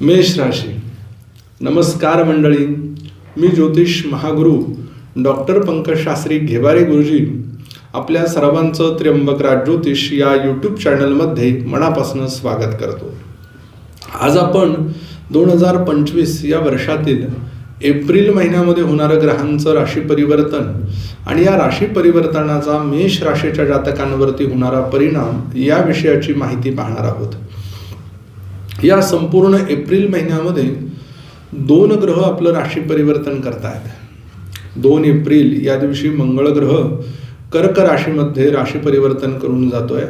मेष राशी. नमस्कार मंडळी. मी ज्योतिष महागुरु डॉक्टर पंकज शास्त्री घेवारे गुरुजी. आपल्या सर्वांचं त्र्यंबक राज ज्योतिष या यूट्यूब चॅनलमध्ये मनापासून स्वागत करतो. आज आपण दोन हजार पंचवीस या वर्षातील एप्रिल महिन्यामध्ये होणारं ग्रहांचं राशी परिवर्तन आणि या राशी परिवर्तनाचा मेष राशीच्या जातकांवरती होणारा परिणाम या विषयाची माहिती पाहणार आहोत. या संपूर्ण एप्रिल महिन्यामध्ये दोन ग्रह आपलं राशी परिवर्तन करतायत. दोन एप्रिल या दिवशी मंगळ ग्रह कर्क राशीमध्ये राशी परिवर्तन करून जातोय.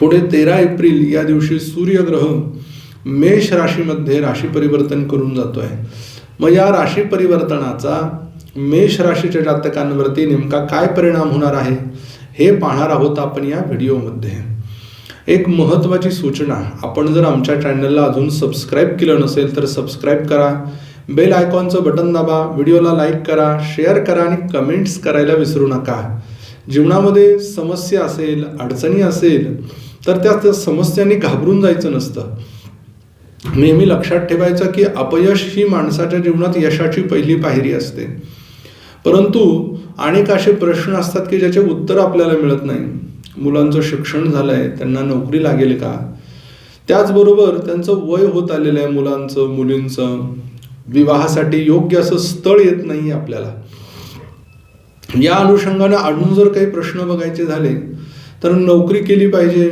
पुढे तेरा एप्रिल या दिवशी सूर्यग्रह मेष राशीमध्ये राशी परिवर्तन करून जातो आहे मग या राशी परिवर्तनाचा मेष राशीच्या जातकांवरती नेमका काय परिणाम होणार आहे हे पाहणार आहोत आपण या व्हिडिओमध्ये. एक महत्त्वाची सूचना आपण जर आमच्या चॅनलला अजून सबस्क्राईब केलं नसेल तर सबस्क्राईब करा बेल आयकॉनचं बटन दाबा व्हिडिओला लाईक करा शेअर करा आणि कमेंट्स करायला विसरू नका. जीवनामध्ये समस्या असेल अडचणी असेल तर त्या समस्यांनी घाबरून जायचं नसतं. नेहमी लक्षात ठेवायचं की अपयश ही माणसाच्या जीवनात यशाची पहिली पायरी असते. परंतु अनेक असे प्रश्न असतात की ज्याचे उत्तर आपल्याला मिळत नाही. मुलांचं शिक्षण झालं आहे त्यांना नोकरी लागेल का? त्याचबरोबर त्यांचं वय होत आलेलं आहे मुलांचं मुलींचं. विवाहासाठी योग्य असं स्थळ येत नाही आपल्याला. या अनुषंगाने अजून जर काही प्रश्न बघायचे झाले तर नोकरी केली पाहिजे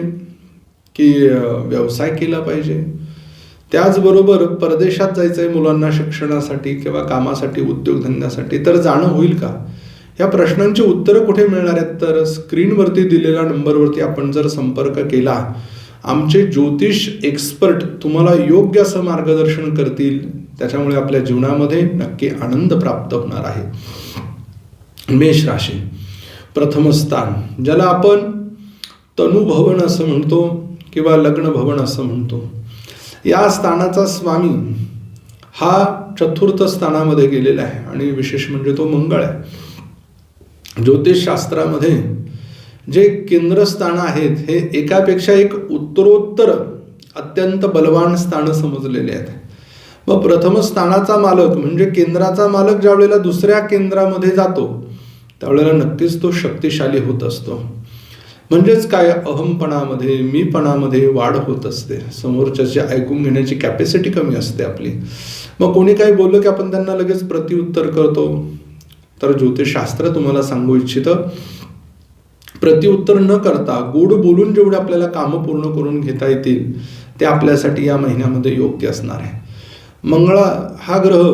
की व्यवसाय केला पाहिजे? त्याचबरोबर परदेशात जायचं आहे मुलांना शिक्षणासाठी किंवा कामासाठी उद्योगधंद्यासाठी तर जाणं होईल का? या प्रश्नांची उत्तरं कुठे मिळणार आहेत? तर स्क्रीनवरती दिलेल्या नंबरवरती आपण जर संपर्क केला आमचे ज्योतिष एक्सपर्ट तुम्हाला योग्य असं मार्गदर्शन करतील. त्याच्यामुळे आपल्या जीवनामध्ये नक्की आनंद प्राप्त होणार आहे. मेष राशी प्रथम स्थान ज्याला आपण तनुभवन असं म्हणतो किंवा लग्न भवन असं म्हणतो. या स्थानाचा स्वामी हा चतुर्थ स्थानामध्ये गेलेला आहे आणि विशेष म्हणजे तो मंगळ आहे. ज्योतिषशास्त्रामध्ये जे केंद्रस्थानं आहेत हे एकापेक्षा एक उत्तरोत्तर अत्यंत बलवान स्थानं समजलेले आहेत. मग प्रथम स्थानाचा मालक म्हणजे केंद्राचा मालक ज्या वेळेला दुसऱ्या केंद्रामध्ये जातो त्यावेळेला नक्कीच तो शक्तिशाली होत असतो. म्हणजेच काय अहमपणामध्ये मीपणामध्ये वाढ होत असते. समोरच्याची ऐकून घेण्याची कॅपॅसिटी कमी असते आपली. मग कोणी काही बोललं की आपण त्यांना लगेच प्रतिउत्तर करतो? तर ज्योतिषशास्त्र तुम्हाला सांगू इच्छितं. प्रतिउत्तर न करता गोड बोलून जेवढे आपल्याला कामं पूर्ण करून घेता येतील ते आपल्यासाठी या महिन्यामध्ये योग्य असणार आहे. मंगळा हा ग्रह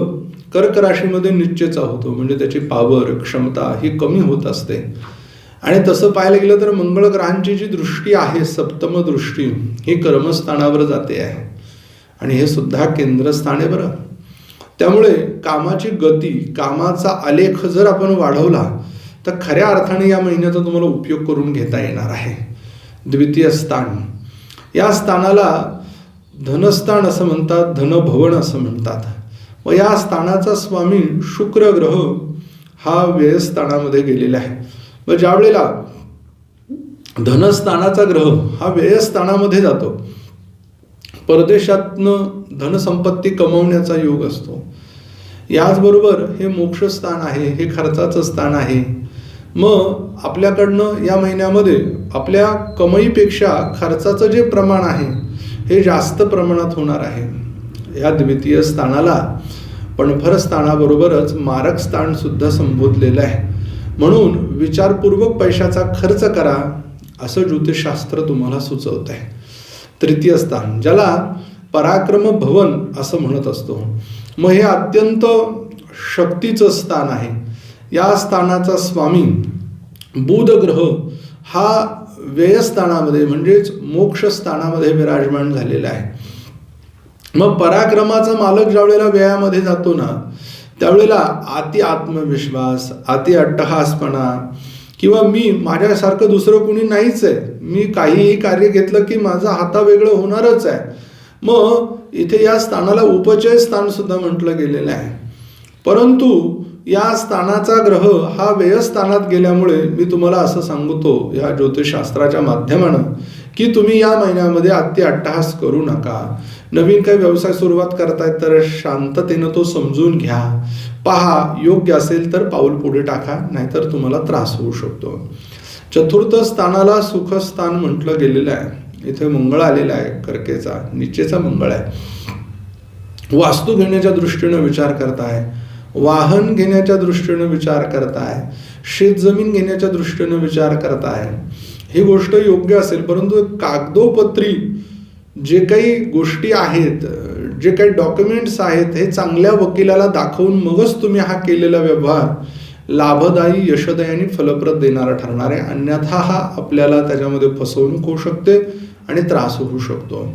कर्क राशीमध्ये निश्चयचा होतो. म्हणजे त्याची पावर क्षमता ही कमी होत असते. आणि तसं पाहायला गेलं तर मंगळ ग्रहांची जी दृष्टी आहे सप्तम दृष्टी ही कर्मस्थानावर जाते आहे. आणि हे सुद्धा केंद्रस्थान आहे बरं. त्यामुळे कामाची गती कामाचा आलेख जर आपण वाढवला तर खऱ्या अर्थाने या महिन्याचा तुम्हाला उपयोग करून घेता येणार आहे. द्वितीय स्थान. या स्थानाला धनस्थान असं म्हणतात धनभवन असं म्हणतात. व या स्थानाचा स्वामी शुक्र ग्रह हा व्ययस्थानामध्ये गेलेला आहे. मग ज्या वेळेला धनस्थानाचा ग्रह हा व्ययस्थानामध्ये जातो परदेशातनं धनसंपत्ती कमवण्याचा योग असतो. याचबरोबर हे मोक्षस्थान आहे हे खर्चाचं स्थान आहे. मग आपल्याकडनं या महिन्यामध्ये आपल्या कमाईपेक्षा खर्चाचं जे प्रमाण आहे हे जास्त प्रमाणात होणार आहे. या द्वितीय स्थानाला पणफर स्थानाबरोबरच मारक स्थान सुद्धा संबोधलेलं आहे. म्हणून विचारपूर्वक पैशाचा खर्च करा असं ज्योतिषशास्त्र तुम्हाला सुचवत आहे तृतीय स्थान ज्याला पराक्रम भवन असं म्हणत असतो. मग हे अत्यंत शक्तीचं स्थान आहे. या स्थानाचा स्वामी बुध ग्रह हा व्ययस्थानामध्ये म्हणजेच मोक्ष स्थानामध्ये विराजमान झालेला आहे. मग पराक्रमाचा मालक ज्यावेळेला व्ययामध्ये जातो ना त्यावेळेला अति आत्मविश्वास अति अट्टहासपणा किंवा मी माझ्यासारखं दुसरं कुणी नाहीच आहे. मी काहीही कार्य घेतलं की माझं हाता वेगळं होणारच आहे. मग इथे या स्थानाला उपचय स्थान सुद्धा म्हटलं गेलेलं आहे. परंतु या स्थानाचा ग्रह हा व्ययस्थानात गेल्यामुळे मी तुम्हाला असं सांगतो या ज्योतिषशास्त्राच्या माध्यमानं की तुम्ही या महिन्यामध्ये अति अट्टहास करू नका. नवीन काही व्यवसाय सुरुवात करतायत तर शांततेनं तो समजून घ्या. पहा योग्य असेल तर पाऊल पुढे टाका नाहीतर तुम्हाला त्रास होऊ शकतो. चतुर्थ स्थानाला सुखस्थान म्हटलं गेलेलं आहे. इथे मंगळ आलेला आहे कर्केचा निचेचा मंगळ आहे. वास्तू घेण्याच्या दृष्टीनं विचार करताय वाहन घेण्याच्या दृष्टीनं विचार करताय शेतजमीन घेण्याच्या दृष्टीनं विचार करताय. ही गोष्ट योग्य असेल परंतु कागदोपत्री जे काही गोष्टी आहेत जे काही डॉक्युमेंट्स आहेत हे चांगल्या वकिलाला दाखवून मगच तुम्ही हा केलेला व्यवहार लाभदायी यशदायी आणि फलप्रद देणारा ठरणार आहे. अन्यथा हा आपल्याला त्याच्यामध्ये फसवणूक होऊ शकते आणि त्रास होऊ शकतो.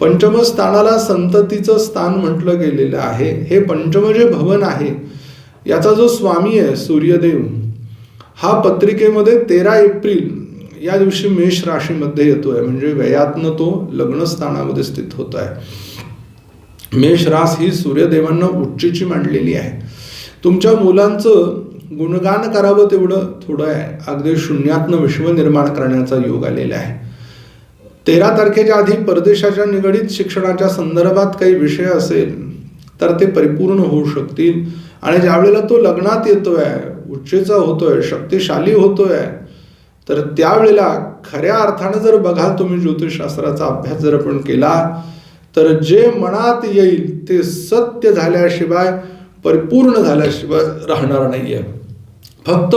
पंचम स्थानाला संततीचं स्थान म्हटलं गेलेलं आहे. हे पंचम जे भवन आहे. याचा जो स्वामी आहे सूर्यदेव हा पत्रिकेमध्ये तेरा एप्रिल या दिवशी मेष राशीमध्ये येतोय म्हणजे व्ययातनं तो लग्न स्थानामध्ये स्थित होत आहे मेष रास ही सूर्यदेवांना उच्चीची मांडलेली आहे. तुमच्या मुलांचं गुणगान करावं तेवढं थोडं आहे. अगदी शून्यातनं विश्व निर्माण करण्याचा योग आलेला आहे. तेरा तारखेच्या आधी परदेशाच्या निगडीत शिक्षणाच्या संदर्भात काही विषय असेल तर ते परिपूर्ण होऊ शकतील. आणि ज्यावेळेला तो लग्नात येतोय उच्चेचा होतोय शक्तिशाली होतोय तर त्यावेळेला खऱ्या अर्थानं जर बघाल तुम्ही ज्योतिषशास्त्राचा अभ्यास जर आपण केला तर जे मनात येईल ते सत्य झाल्याशिवाय परिपूर्ण झाल्याशिवाय राहणार नाहीये. फक्त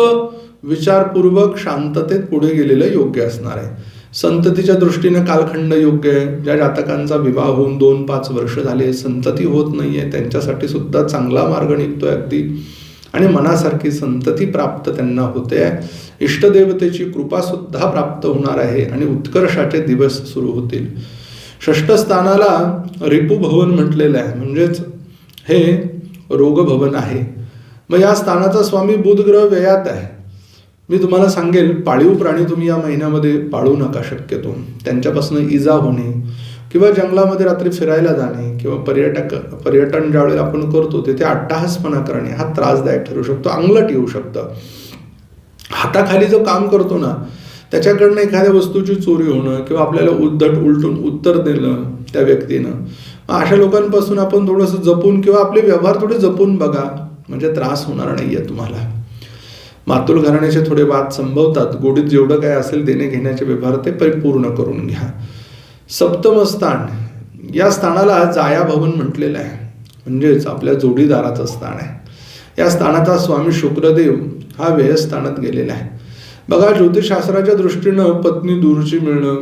विचारपूर्वक शांततेत पुढे गेलेलं योग्य असणार आहे. संततीच्या दृष्टीनं कालखंड योग्य आहे. ज्या जातकांचा विवाह होऊन दोन पाच वर्ष झाले संतती होत नाहीये त्यांच्यासाठी सुद्धा चांगला मार्ग निघतोय अगदी. आणि मनासारखी संतती प्राप्त त्यांना होते. आहे इष्टदेवतेची कृपासुद्धा प्राप्त होणार आहे आणि उत्कर्षाचे दिवस सुरू होतील. षष्ठ स्थानाला रिपुभवन म्हटलेलं आहे. म्हणजेच हे रोगभवन आहे. मग या स्थानाचा स्वामी बुधग्रह व्ययात आहे. मी तुम्हाला सांगेल पाळीव प्राणी तुम्ही या महिन्यामध्ये पाळू नका शक्यतो. त्यांच्यापासून इजा होणे किंवा जंगलामध्ये रात्री फिरायला जाणे किंवा पर्यटक पर्यटन ज्यावेळेला आपण करतो तिथे अट्टाहासपणा करणे हा त्रासदायक ठरू शकतो अंगलट येऊ शकतं. हाताखाली जो काम करतो ना त्याच्याकडनं एखाद्या वस्तूची चोरी होणं किंवा आपल्याला उद्धट उलटून उत्तर देणं त्या व्यक्तीनं अशा लोकांपासून आपण थोडंसं जपून किंवा आपले व्यवहार थोडे जपून बघा म्हणजे त्रास होणार नाही आहे तुम्हाला. मातुल घराण्याचे थोडे वाद संभवतात. गोडीत जेवढं काय असेल देणे घेण्याचे व्यवहार ते परिपूर्ण करून घ्या. सप्तम स्थान. या स्थानाला जाया भवन म्हटलेलं आहे. म्हणजेच आपल्या जोडीदाराचं स्थान आहे. या स्थानाचा स्वामी शुक्रदेव हा व्ययस्थानात गेलेला आहे. बघा ज्योतिषशास्त्राच्या दृष्टीनं पत्नी दूरची मिळणं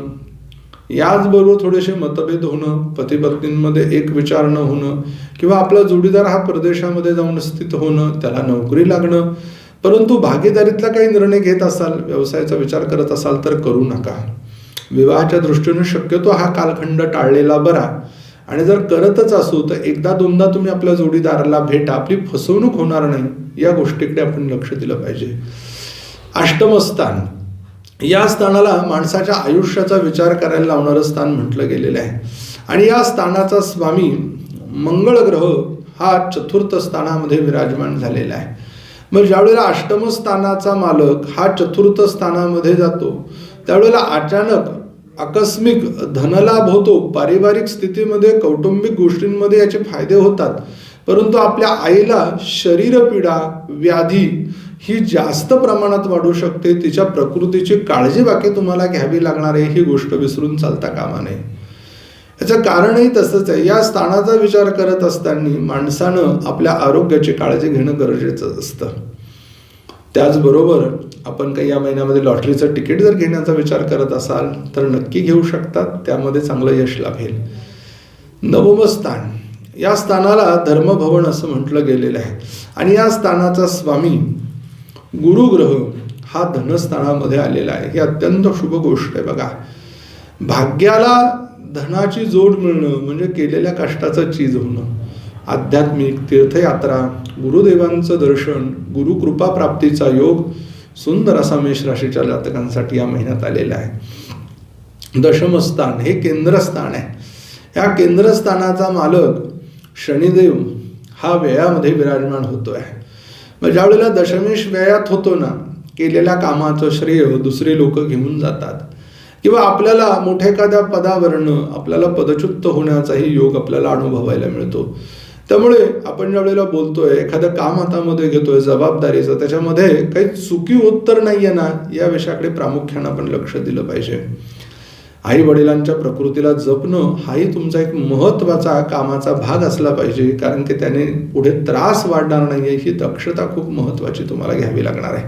याचबरोबर थोडेसे मतभेद होणं पतीपत्नींमध्ये एक विचार न होणं किंवा आपला जोडीदार हा प्रदेशामध्ये जाऊन स्थित होणं त्याला नोकरी लागणं परंतु भागीदारीतला काही निर्णय घेत असाल व्यवसायाचा विचार करत असाल तर करू नका. विवाहाच्या दृष्टीने शक्यतो हा कालखंड टाळलेला बरा. आणि जर करतच असू तर एकदा दोनदा तुम्ही आपल्या जोडीदाराला भेटा आपली फसवणूक होणार नाही या गोष्टीकडे आपण लक्ष दिलं पाहिजे. अष्टमस्थान या स्थानाला माणसाच्या आयुष्याचा विचार करायला लावणारं स्थान म्हटलं गेलेलं आहे. आणि या स्थानाचा स्वामी मंगळ ग्रह हा चतुर्थ स्थानामध्ये विराजमान झालेला आहे. मग ज्यावेळेला अष्टम स्थानाचा मालक हा चतुर्थ स्थानामध्ये जातो त्यावेळेला अचानक आकस्मिक धनलाभ होतो. पारिवारिक स्थितीमध्ये कौटुंबिक गोष्टींमध्ये याचे फायदे होतात. परंतु आपल्या आईला शरीरपीडा व्याधी ही जास्त प्रमाणात वाढू शकते. तिच्या प्रकृतीची काळजी बाकी तुम्हाला घ्यावी लागणार आहे. ही गोष्ट विसरून चालता कामा नये. याचं कारणही तसंच आहे. या स्थानाचा विचार करत असताना माणसानं आपल्या आरोग्याची काळजी घेणं गरजेचं असतं. त्याचबरोबर आपण काही या महिन्यामध्ये लॉटरीचं तिकीट जर घेण्याचा विचार करत असाल तर नक्की घेऊ शकतात त्यामध्ये चांगलं यश लाभेल. नवम स्थान या स्थानाला धर्मभवन असं म्हटलं गेलेलं आहे. आणि या स्थानाचा स्वामी गुरुग्रह हा धनस्थानामध्ये आलेला आहे. ही अत्यंत शुभ गोष्ट आहे बघा. भाग्याला धनाची जोड मिळणं म्हणजे केलेल्या कष्टाचं चीज होणं. आध्यात्मिक तीर्थयात्रा गुरुदेवांचं दर्शन गुरुकृपा प्राप्तीचा योग सुंदर असा मेष राशीच्या जातकांसाठी या महिन्यात आलेला आहे. दशमस्थान हे केंद्रस्थान आहे. या केंद्रस्थानाचा मालक शनिदेव हा व्ययामध्ये विराजमान होतो आहे मग ज्या वेळेला दशमेश व्ययात होतो ना केलेल्या कामाचं श्रेय दुसरे लोक घेऊन जातात. किंवा आपल्याला मोठ्या एखाद्या पदावरनं आपल्याला पदच्युत होण्याचाही योग आपल्याला अनुभवायला मिळतो. त्यामुळे आपण ज्या वेळेला बोलतोय एखादं काम हातामध्ये घेतोय जबाबदारीचं त्याच्यामध्ये काही चुकी उत्तर नाहीये ना या विषयाकडे प्रामुख्यानं आपण लक्ष दिलं पाहिजे. आई वडिलांच्या प्रकृतीला जपणं हाही तुमचा एक महत्त्वाचा कामाचा भाग असला पाहिजे कारण की त्याने पुढे त्रास वाढणार नाहीये ही दक्षता खूप महत्वाची तुम्हाला घ्यावी लागणार आहे.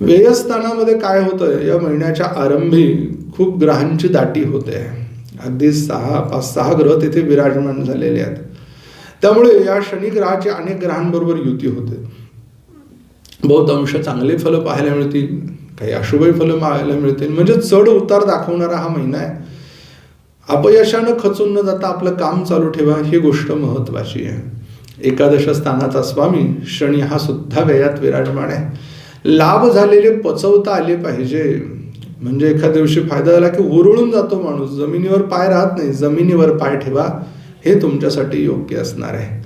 व्ययस्थानामध्ये काय होतं या महिन्याच्या आरंभी खूप ग्रहांची दाटी होते. अगदी सहा पाच सहा ग्रह तिथे विराजमान झालेले आहेत. त्यामुळे या शनी ग्रहाचे अनेक ग्रहांबरोबर युती होते. बहुतांश चांगले फलं पाहायला मिळतील काही अशुभही फलं पाहायला मिळतील. म्हणजे चढ उतार दाखवणारा हा महिना आहे. अपयशानं खचून न जाता आपलं काम चालू ठेवा ही गोष्ट महत्वाची आहे. एकादश स्थानाचा स्वामी शनी हा सुद्धा व्ययात विराजमान आहे. लाभ झालेले पचवता आले पाहिजे. म्हणजे एखाद्या दिवशी फायदा झाला की उरळून जातो माणूस. जमिनीवर पाय राहत नाही. जमिनीवर पाय ठेवा. हे तुमच्यासाठी योग्य असणार आहे.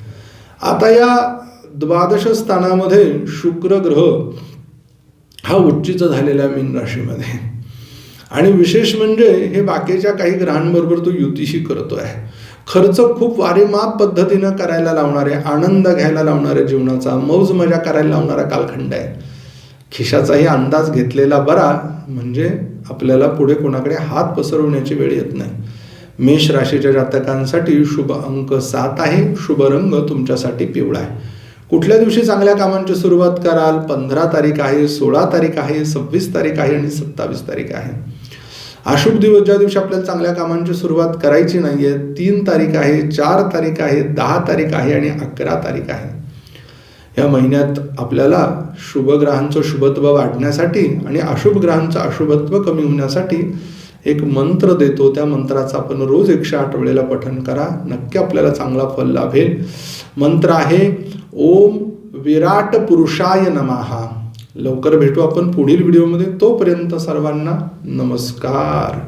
आता या द्वादश स्थानामध्ये शुक्र ग्रह हा उच्चीच झालेला आहे मीन राशीमध्ये. आणि विशेष म्हणजे हे बाकीच्या काही ग्रहांबरोबर तो युतीशी करतो आहे खर्च खूप वारेमाप पद्धतीनं करायला लावणारे आनंद घ्यायला लावणारे जीवनाचा मौज मजा करायला लावणारा कालखंड आहे. खिशाचाही अंदाज घेतलेला बरा म्हणजे आपल्याला पुढे कोणाकडे हात पसरवण्याची वेळ येत नाही. मेष राशीच्या जातकांसाठी शुभ अंक सात आहे. शुभ रंग तुमच्यासाठी पिवळा आहे. कुठल्या दिवशी चांगल्या कामांची सुरुवात कराल? पंधरा तारीख आहे सोळा तारीख आहे सव्वीस तारीख आहे आणि सत्तावीस तारीख आहे. अशुभ दिवस ज्या दिवशी आपल्याला चांगल्या कामांची सुरुवात करायची नाहीये तीन तारीख आहे चार तारीख आहे दहा तारीख आहे आणि अकरा तारीख आहे. या महिन्यात आपल्याला शुभ ग्रहांचं शुभत्व वाढण्यासाठी आणि अशुभ ग्रहांचं अशुभत्व कमी होण्यासाठी एक मंत्र देतो त्या मंत्राचं आपण रोज एकशे आठ वेळेला पठन करा. नक्की आपल्याला चांगला फल लाभेल. मंत्र आहे ओम विराट पुरुषाय नमहा लवकर भेटू आपण पुढील व्हिडिओमध्ये. तोपर्यंत सर्वांना नमस्कार.